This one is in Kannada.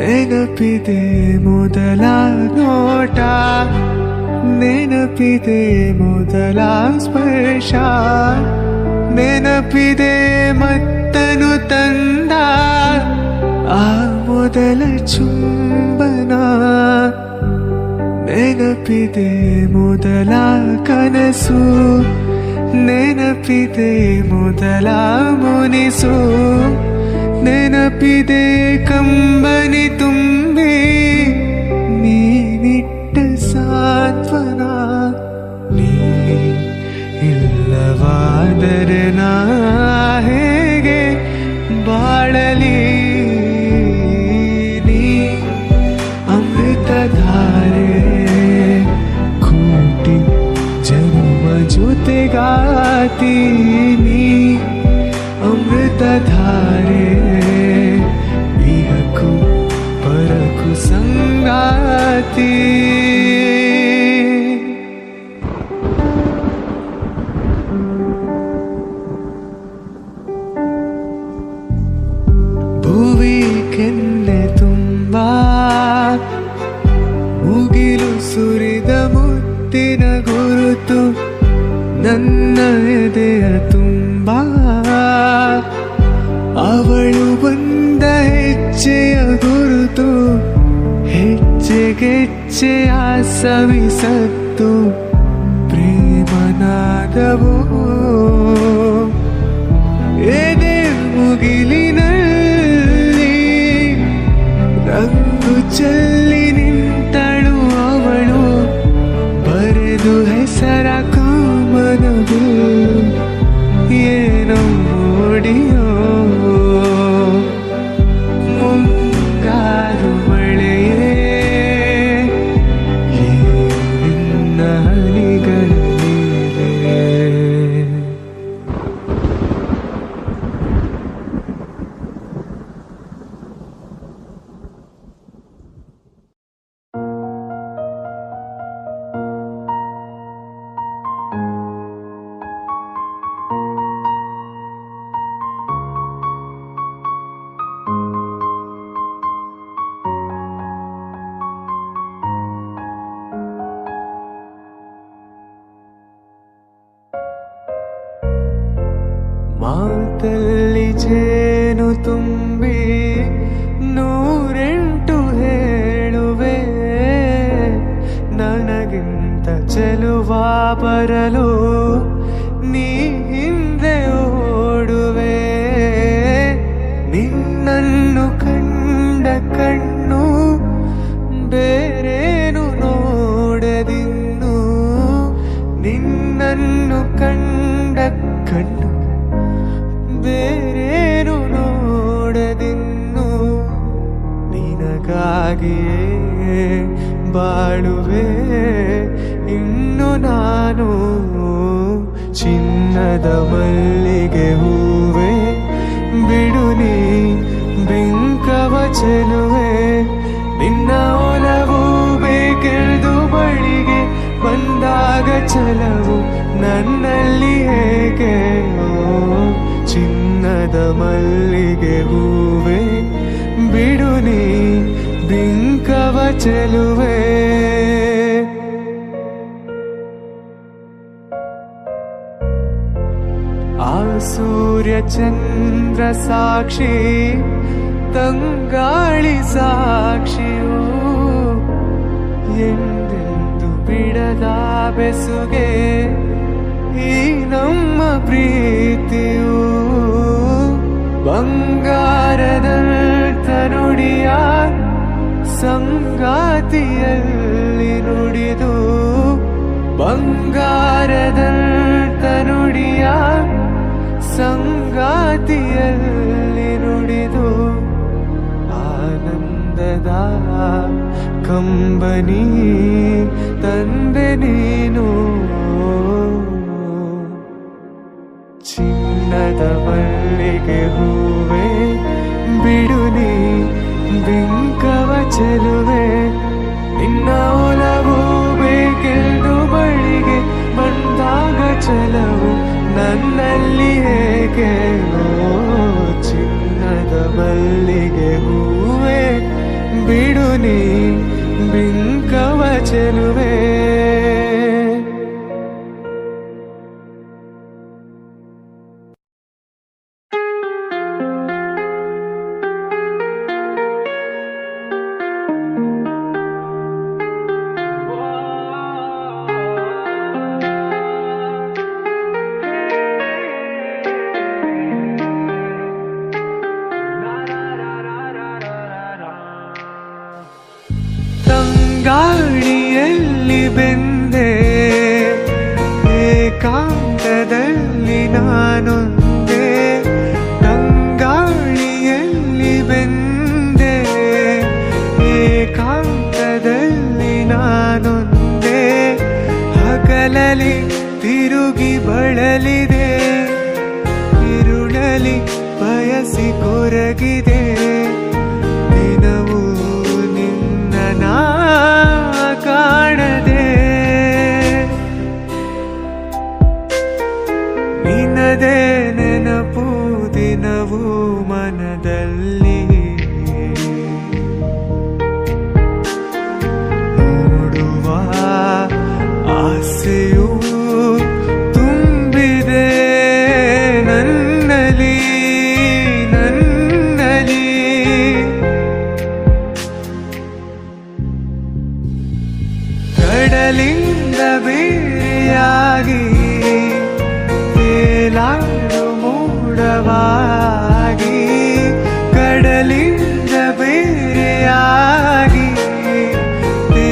ನೆನಪಿದೆ ಮೊದಲ ನೋಟ ನೆನಪಿದೆ ಮೊದಲ ಸ್ಪರ್ಶ ನೆನಪಿದೆ ಮತ್ತನು ತಂದ ಆ ಮೊದಲ ಚುಂಬನ ನೆನಪಿದೆ ಮೊದಲ ಕನಸು ನೆನಪಿದೆ ಮೊದಲ ಮುನಿಸು ನೆನಪಿದೆ ಕಂಬನಿ ತುಂಬಿ गातिनी अमृतधारे विहकु परकु संगाती। जया सवि सत्तू। ಮಾತಲ್ಲಿ ಜೇನು ತುಂಬಿ ನೂರೆಂಟು ಹೇಳುವೆ. ನನಗಿಂತ ಚೆಲುವ ಬರಲು ನೀ ಹಿಂದೆ ಓಡುವೆ. ನಿನ್ನನ್ನು ಕಂಡ ಕಣ್ಣು ಬೇರೇನು ನೋಡದಿನ್ನು. ನಿನ್ನನ್ನು ಕಂಡ ಕಣ್ಣು ನಿನಗಾಗಿಯೇ ಬಾಳುವೆ. ಇನ್ನು ನಾನು ಚಿನ್ನದ ಮಲ್ಲಿಗೆ ಹೂವೆ. ಬಿಡುನಿ ಬೆಂಕವ ಚೆಲುವೆ ನಿನ್ನ ಒಲವು ಬೇಕೆಳೆದು ಬಳಿಗೆ ಬಂದಾಗ ಚಲವು ನನ್ನಲ್ಲಿ ಹೇಗೆ ಚಿನ್ನದ ಮಲ್ಲಿಗೆ ಚೆಲುವೆ. ಆ ಸೂರ್ಯ ಚಂದ್ರ ಸಾಕ್ಷಿ ತಂಗಾಳಿ ಸಾಕ್ಷಿಯೋ ಎಂದೆಂದು ಬಿಡದ ಬೆಸುಗೆ ಈ ನಮ್ಮ ಪ್ರೀತಿಯು? ಸಂಗಾತಿಯಲ್ಲಿ ನುಡಿದು ಬಂಗಾರದ ಬಂಗಾರದಲ್ತನುಡಿಯ ಸಂಗಾತಿಯಲ್ಲಿ ನುಡಿದು ಆನಂದದ ಕಂಬನಿ ತಂದೆ ನೀನು. ಚಿನ್ನದ ಬಳ್ಳಿಗೆ ಹೂವೆ ಬಿಡು ನೀ ಬಿಂಗ ಚೆಲುವೆ, ನಿನ್ನ ಒಲವು ಬೇಕೆಂದು ಬಳಿಗೆ ಬಂದಾಗ ಚಲವು ನನ್ನಲ್ಲಿ ಹೇಗೆ ಚಿನ್ನದ ಮಲ್ಲಿಗೆ ಹೂವೆ, ಬಿಡು ನೀ, ಬಿಂಕವ ಚೆಲುವೆ. ಬೆಂದೆ ಏಕಾಂತದಲ್ಲಿ ನಾನೊಂದೆ ನಂಗಾಳಿಯಲ್ಲಿ ಬೆಂದೆ ಏಕಾಂತದಲ್ಲಿ ನಾನೊಂದೆ ಹಗಲಲಿ ತಿರುಗಿ ಬಳಲಿದೆ ಇರುಳಲಿ ಬಯಸಿ ಕೊರಗಿದೆ. लाडू मूडवागी कडली बेरियागी ते